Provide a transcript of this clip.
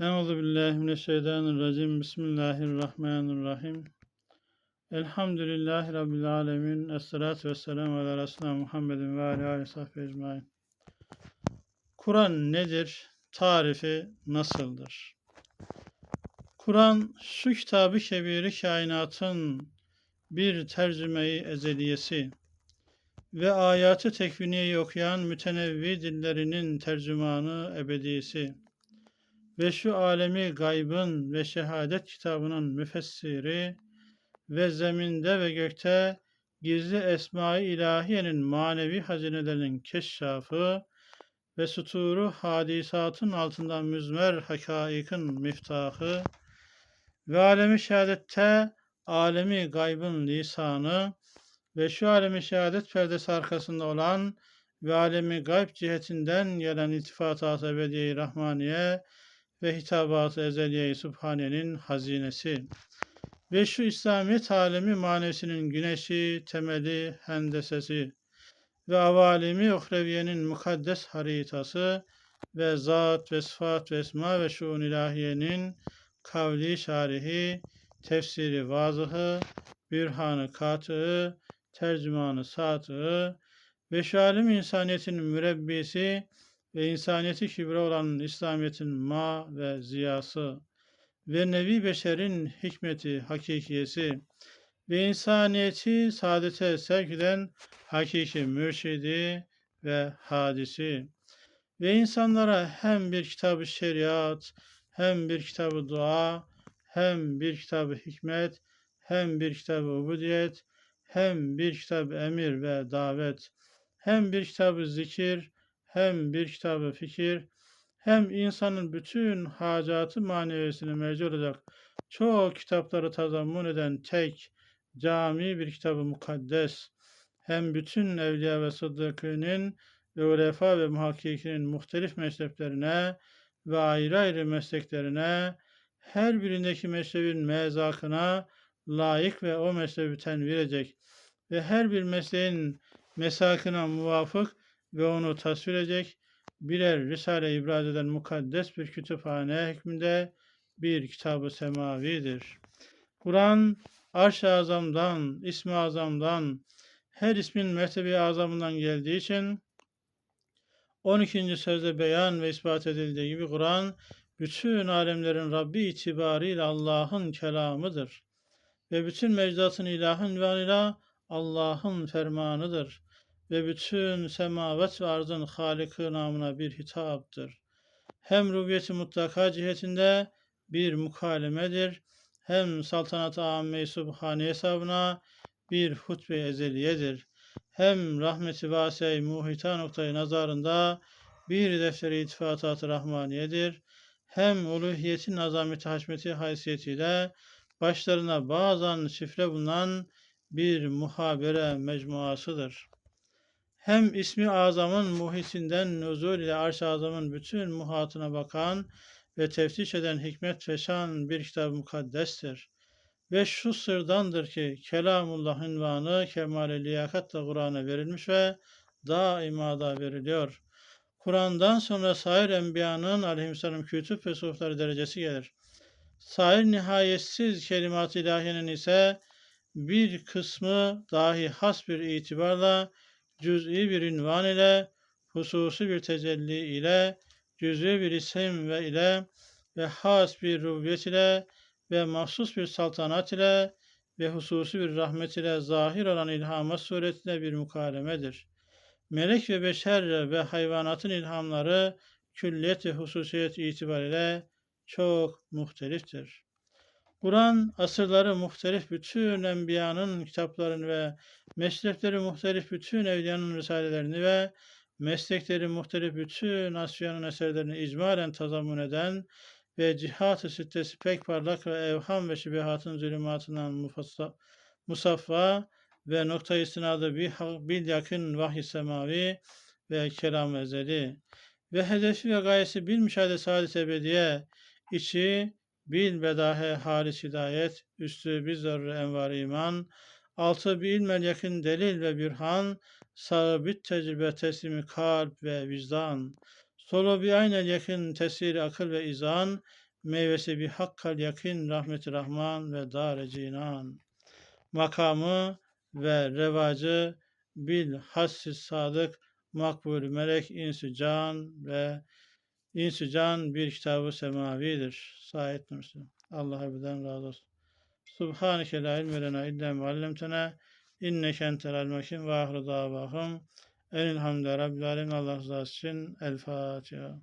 Euzu billahi mineşşeytanirracim. Bismillahirrahmanirrahim. Elhamdülillahi rabbil alamin. Essalatu vesselamu ala resulina Muhammedin ve ala alihi sahbihi ecmaîn. Kur'an nedir? Tarifi nasıldır? Kur'an şu kitabı kebiri kainatın bir tercümeyi ezeliyesi ve ayatı tekviniyeyi okuyan mütenevvi dillerinin tercümanı ebedisi ve şu alemi gaybın ve şehadet kitabının müfessiri ve zeminde ve gökte gizli esma-i ilahiyenin manevi hazinelerinin keşşafı ve suturu hadisatın altından müzmer hakaikin miftahı ve alemi şehadette alemi gaybın lisanı ve şu alemi şehadet perdesi arkasında olan ve alemi gayb cihetinden gelen iltifatat ebediye rahmaniye ve hitabat-ı ezeliye Sübhane'nin hazinesi ve şu İslamiyet alemi manesinin güneşi, temeli, hendesesi ve avalimi uhreviyenin mukaddes haritası ve zat ve sıfat ve esma ve şuun ilahiyenin kavli şarihi, tefsiri vazıhı, bürhanı katı, tercümanı satı ve şu alim insaniyetinin mürebbisi ve insaniyeti kübra olan İslamiyet'in ma ve ziyası ve nevi beşerin hikmeti, hakikiyesi ve insaniyeti saadete sevk eden hakiki mürşidi ve hadisi ve insanlara hem bir kitabı şeriat, hem bir kitabı dua, hem bir kitabı hikmet, hem bir kitabı ubudiyet, hem bir kitabı emir ve davet, hem bir kitabı zikir, hem bir kitabı fikir, hem insanın bütün hacatı maneviyesine mevcut olacak. Çok kitapları tazammun eden tek cami bir kitabı mukaddes, hem bütün evliya ve sıddıkının ve ulefa ve muhakkikinin muhtelif mesleklerine ve ayrı ayrı mesleklerine, her birindeki meslebin mezakına layık ve o mezhebi tenvir edecek ve her bir mesleğin mesakına muvafık ve onu tasvir edecek birer Risale ibraz eden mukaddes bir kütüphane hükmünde bir kitabı semavidir. Kur'an arş-ı azamdan, ismi azamdan, her ismin mertebe azamından geldiği için 12. sözde beyan ve ispat edildiği gibi Kur'an bütün alemlerin Rabbi itibariyle Allah'ın kelamıdır. Ve bütün mecdatın ilahın ve Allah'ın fermanıdır ve bütün semavet ve arzın Halık'ı namına bir hitaptır. Hem rubiyeti mutlaka cihetinde bir mukalemedir, hem saltanat-ı amme-i subhane hesabına bir hutbe ezeliyedir. Hem rahmeti vase muhita noktayı nazarında bir defteri itifatat-ı rahmaniyedir. Hem uluhiyetin azameti haşmeti haysiyetiyle başlarına bazen şifre bulunan bir muhabere mecmuasıdır hem ismi azamın muhitinden nuzul ile arş azamın bütün muhatına bakan ve teftiş eden hikmet feşan bir kitab mukaddestir. Ve şu sırdandır ki kelamullah ünvanı kemal-i liyakatla Kur'an'a verilmiş ve daima da veriliyor. Kur'an'dan sonra sair enbiyanın aleyhisselam kütüp ve suhufları derecesi gelir. Sair nihayetsiz kelimat-ı ise bir kısmı dahi has bir itibarla cüz'i bir ünvan ile, hususi bir tecelli ile, cüz'i bir isim ve ile ve has bir rububiyet ile ve mahsus bir saltanat ile ve hususi bir rahmet ile zahir olan ilhama suretinde bir mukalemedir. Melek ve beşer ve hayvanatın ilhamları külliyet ve hususiyet itibariyle çok muhteliftir. Kur'an asırları muhtelif bütün enbiyanın kitaplarını ve meslekleri muhtelif bütün evliyanın risalelerini ve meslekleri muhtelif bütün asyanın eserlerini icmalen tazammun eden ve cihat-ı sittesi pek parlak ve evham ve şibihatın zulümatından musaffa ve nokta istinadı bir, bil yakın vahiy semavi ve kelam ezeli. Ve hedefi ve gayesi bil müşahede saadet ebediye içi bil bedahe halis hidayet, üstü bir zerre envar iman, altı bir ilmel yakın delil ve bürhan, sağı bit tecrübe teslimi kalp ve vicdan, solu bir aynel yakın tesiri akıl ve izan, meyvesi bir hakkal yakin rahmeti rahman ve dar cinan. Makamı ve revacı bil hassis sadık makbul melek insü can ve insü can bir kitabı semavidir. Said Müslim. Allah ebeden razı olsun. Subhaneke la ilme lena illa ma allamtena inneke entel alim ve ahru davahum Elhamdülillahi Rabbil Alemin. Allah razı olsun. El Fatiha.